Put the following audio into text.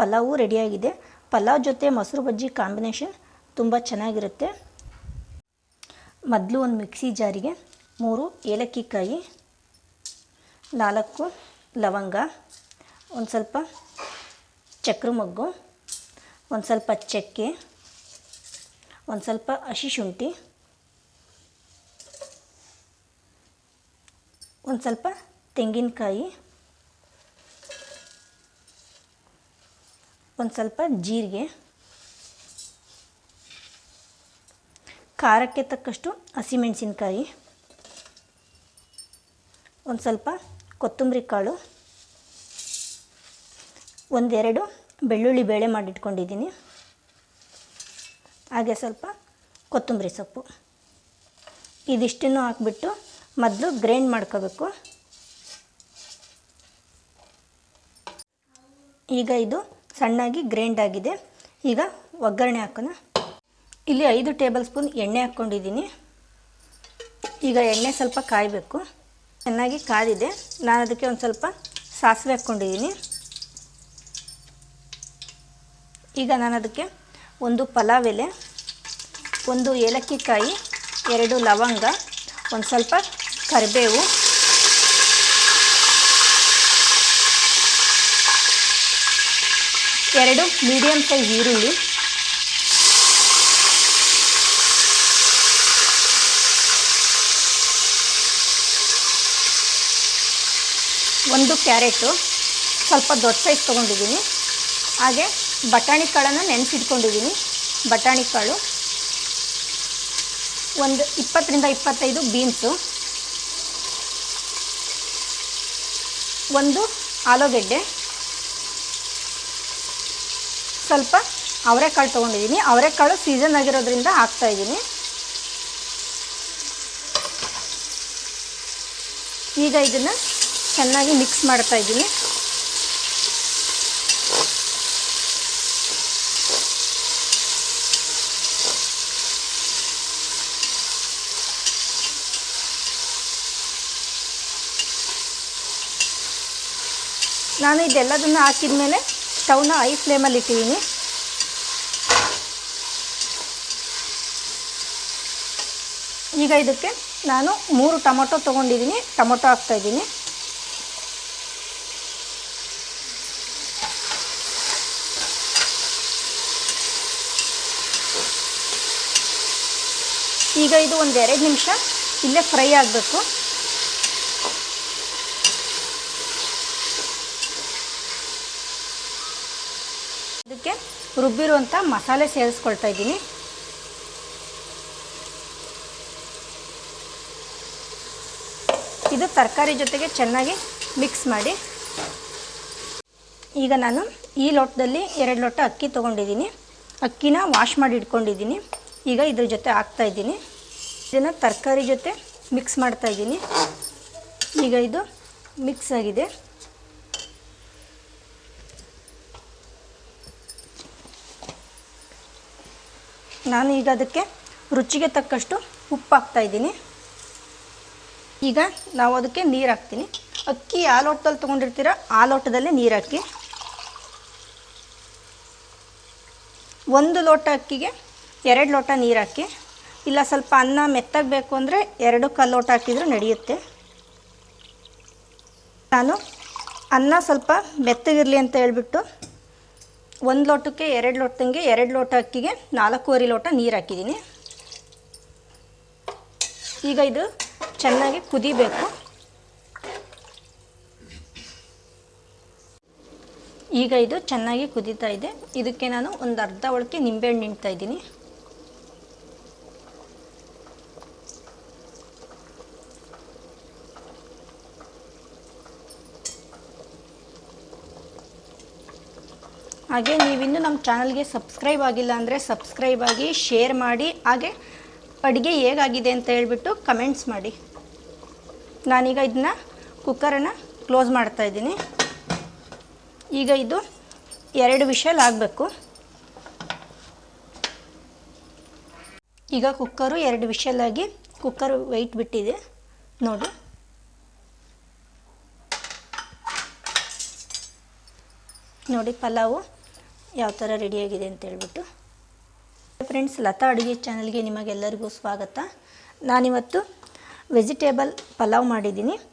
ಪಲಾವು ರೆಡಿಯಾಗಿದೆ ಪಲಾವ್ ಜೊತೆ ಮೊಸರು ಬಜ್ಜಿ ಕಾಂಬಿನೇಷನ್ ತುಂಬ ಚೆನ್ನಾಗಿರುತ್ತೆ. ಮೊದಲು ಒಂದು ಮಿಕ್ಸಿ ಜಾರಿಗೆ ಮೂರು ಏಲಕ್ಕಿ ಕಾಯಿ ನಾಲ್ಕು ಲವಂಗ, ಒಂದು ಸ್ವಲ್ಪ ಚಕ್ರ ಮೊಗ್ಗು ಒಂದು ಸ್ವಲ್ಪ ಚಕ್ಕೆ, ಒಂದು ಸ್ವಲ್ಪ ಹಸಿ ಶುಂಠಿ, ಒಂದು ಸ್ವಲ್ಪ ತೆಂಗಿನಕಾಯಿ ಒಂದು ಸ್ವಲ್ಪ ಜೀರಿಗೆ, ಖಾರಕ್ಕೆ ತಕ್ಕಷ್ಟು ಹಸಿಮೆಣಸಿನ್ಕಾಯಿ, ಒಂದು ಸ್ವಲ್ಪ ಕೊತ್ತಂಬರಿ ಕಾಳು, ಒಂದೆರಡು ಬೆಳ್ಳುಳ್ಳಿ ಬೇಳೆ ಮಾಡಿಟ್ಕೊಂಡಿದ್ದೀನಿ. ಹಾಗೆ ಸ್ವಲ್ಪ ಕೊತ್ತಂಬರಿ ಸೊಪ್ಪು. ಇದಿಷ್ಟನ್ನು ಹಾಕ್ಬಿಟ್ಟು ಮೊದಲು ಗ್ರೈಂಡ್ ಮಾಡ್ಕೋಬೇಕು. ಈಗ ಇದು ಸಣ್ಣಾಗಿ ಗ್ರೈಂಡ್ ಆಗಿದೆ. ಈಗ ಒಗ್ಗರಣೆ ಹಾಕೋಣ. ಇಲ್ಲಿ ಐದು ಟೇಬಲ್ ಸ್ಪೂನ್ ಎಣ್ಣೆ ಹಾಕ್ಕೊಂಡಿದ್ದೀನಿ. ಈಗ ಎಣ್ಣೆ ಸ್ವಲ್ಪ ಕಾಯಬೇಕು. ಚೆನ್ನಾಗಿ ಕಾದಿದೆ. ನಾನು ಅದಕ್ಕೆ ಒಂದು ಸ್ವಲ್ಪ ಸಾಸಿವೆ ಹಾಕ್ಕೊಂಡಿದ್ದೀನಿ. ಈಗ ನಾನು ಅದಕ್ಕೆ ಒಂದು ಪಲಾವ್ ಎಲೆ, ಒಂದು ಏಲಕ್ಕಿ ಕಾಯಿ, ಎರಡು ಲವಂಗ, ಒಂದು ಸ್ವಲ್ಪ ಕರಿಬೇವು ಎರಡು ಮೀಡಿಯಮ್ ಸೈಜ್ ಈರುಳ್ಳಿ. ಒಂದು ಕ್ಯಾರೆಟು. ಸ್ವಲ್ಪ ದೊಡ್ಡ ಸೈಜ್ ತೊಗೊಂಡಿದ್ದೀನಿ. ಹಾಗೆ ಬಟಾಣಿ ಕಾಳನ್ನು ನೆನೆಸಿಟ್ಕೊಂಡಿದ್ದೀನಿ. ಬಟಾಣಿ ಕಾಳು. ಒಂದು ಇಪ್ಪತ್ತರಿಂದ ಇಪ್ಪತ್ತೈದು ಬೀನ್ಸು ಒಂದು ಆಲೂಗೆಡ್ಡೆ. ಸ್ವಲ್ಪ ಅವರೆಕಾಳು ತೊಗೊಂಡಿದ್ದೀನಿ. ಅವರೆಕಾಳು ಸೀಸನ್ ಆಗಿರೋದ್ರಿಂದ ಹಾಕ್ತಾಯಿದ್ದೀನಿ ಈಗ ಇದನ್ನು ಚೆನ್ನಾಗಿ ಮಿಕ್ಸ್ ಮಾಡ್ತಾ ಇದ್ದೀನಿ. ನಾನು ಇದೆಲ್ಲದನ್ನು ಹಾಕಿದ ಮೇಲೆ ಸ್ಟವ್ನ ಐ ಫ್ಲೇಮಲ್ಲಿ ಇಟ್ಟಿದ್ದೀನಿ. ಈಗ ಇದಕ್ಕೆ ನಾನು ಮೂರು ಟೊಮೊಟೊ ತೊಗೊಂಡಿದ್ದೀನಿ. ಟೊಮೊಟೊ ಹಾಕ್ತಾಯಿದ್ದೀನಿ ಈಗ ಇದು ಒಂದು ಎರಡು ನಿಮಿಷ ಇಲ್ಲೇ ಫ್ರೈ ಆಗಬೇಕು. ಇದಕ್ಕೆ ರುಬ್ಬಿರುವಂಥ ಮಸಾಲೆ ಸೇರಿಸ್ಕೊಳ್ತಾ ಇದ್ದೀನಿ. ಇದು ತರಕಾರಿ ಜೊತೆಗೆ ಚೆನ್ನಾಗಿ ಮಿಕ್ಸ್ ಮಾಡಿ. ಈಗ ನಾನು ಈ ಲೋಟದಲ್ಲಿ ಎರಡು ಲೋಟ ಅಕ್ಕಿ ತೊಗೊಂಡಿದ್ದೀನಿ. ಅಕ್ಕಿನ ವಾಶ್ ಮಾಡಿ ಇಟ್ಕೊಂಡಿದ್ದೀನಿ. ಈಗ ಇದ್ರ ಜೊತೆ ಹಾಕ್ತಾ ಇದ್ದೀನಿ. ಇದನ್ನು ತರಕಾರಿ ಜೊತೆ ಮಿಕ್ಸ್ ಮಾಡ್ತಾ ಇದ್ದೀನಿ. ಈಗ ಇದು ಮಿಕ್ಸ್ ಆಗಿದೆ. ನಾನು ಈಗ ಅದಕ್ಕೆ ರುಚಿಗೆ ತಕ್ಕಷ್ಟು ಉಪ್ಪು ಹಾಕ್ತಾ ಇದ್ದೀನಿ. ಈಗ ನಾವು ಅದಕ್ಕೆ ನೀರು ಹಾಕ್ತೀನಿ. ಅಕ್ಕಿ ಆ ಲೋಟದಲ್ಲಿ ತೊಗೊಂಡಿರ್ತೀರ ಆ ಲೋಟದಲ್ಲಿ ನೀರು ಹಾಕಿ. ಒಂದು ಲೋಟ ಅಕ್ಕಿಗೆ ಎರಡು ಲೋಟ ನೀರು ಹಾಕಿ. ಇಲ್ಲ, ಸ್ವಲ್ಪ ಅನ್ನ ಮೆತ್ತಗಬೇಕು ಅಂದರೆ ಎರಡು ಕಾಲು ಲೋಟ ಹಾಕಿದರೂ ನಡೆಯುತ್ತೆ. ನಾನು ಅನ್ನ ಸ್ವಲ್ಪ ಮೆತ್ತಗಿರಲಿ ಅಂತ ಹೇಳ್ಬಿಟ್ಟು ಒಂದು ಲೋಟಕ್ಕೆ ಎರಡು ಲೋಟದಂಗೆ ಎರಡು ಲೋಟ ಅಕ್ಕಿಗೆ ನಾಲ್ಕೂವರೆ ಲೋಟ ನೀರು ಹಾಕಿದ್ದೀನಿ ಈಗ ಇದು ಚೆನ್ನಾಗಿ ಕುದಿಬೇಕು. ಈಗ ಇದು ಚೆನ್ನಾಗಿ ಕುದೀತಾ ಇದೆ. ಇದಕ್ಕೆ ನಾನು ಒಂದು ಅರ್ಧ ಒಳಕ್ಕೆ ನಿಂಬೆಹಣ್ಣು ನಿಂತಾಯಿದ್ದೀನಿ ಹಾಗೆ ನೀವಿನ್ನು ನಮ್ಮ ಚಾನಲ್ಗೆ ಸಬ್ಸ್ಕ್ರೈಬ್ ಆಗಿಲ್ಲ ಅಂದರೆ ಸಬ್ಸ್ಕ್ರೈಬ್ ಆಗಿ, ಶೇರ್ ಮಾಡಿ, ಹಾಗೆ ಅಡುಗೆ ಹೇಗಾಗಿದೆ ಅಂತ ಹೇಳ್ಬಿಟ್ಟು ಕಮೆಂಟ್ಸ್ ಮಾಡಿ. ನಾನೀಗ ಇದನ್ನ ಕುಕ್ಕರನ್ನು ಕ್ಲೋಸ್ ಮಾಡ್ತಾ ಇದ್ದೀನಿ. ಈಗ ಇದು ಎರಡು ವಿಷಲ್ ಆಗಬೇಕು. ಈಗ ಕುಕ್ಕರು ಎರಡು ವಿಷಲ್ ಆಗಿ, ಕುಕ್ಕರ್ ವೆಯ್ಟ್ ಬಿಟ್ಟಿದೆ. ನೋಡಿ. ನೋಡಿ, ಪಲಾವು. ಯಾವ ಥರ ರೆಡಿಯಾಗಿದೆ ಅಂತ ಹೇಳ್ಬಿಟ್ಟು. ಫ್ರೆಂಡ್ಸ್ ಲತಾ ಅಡುಗೆ ಚಾನಲ್ಗೆ ನಿಮಗೆಲ್ಲರಿಗೂ ಸ್ವಾಗತ. ನಾನಿವತ್ತು ವೆಜಿಟೇಬಲ್ ಪಲಾವ್ ಮಾಡಿದ್ದೀನಿ.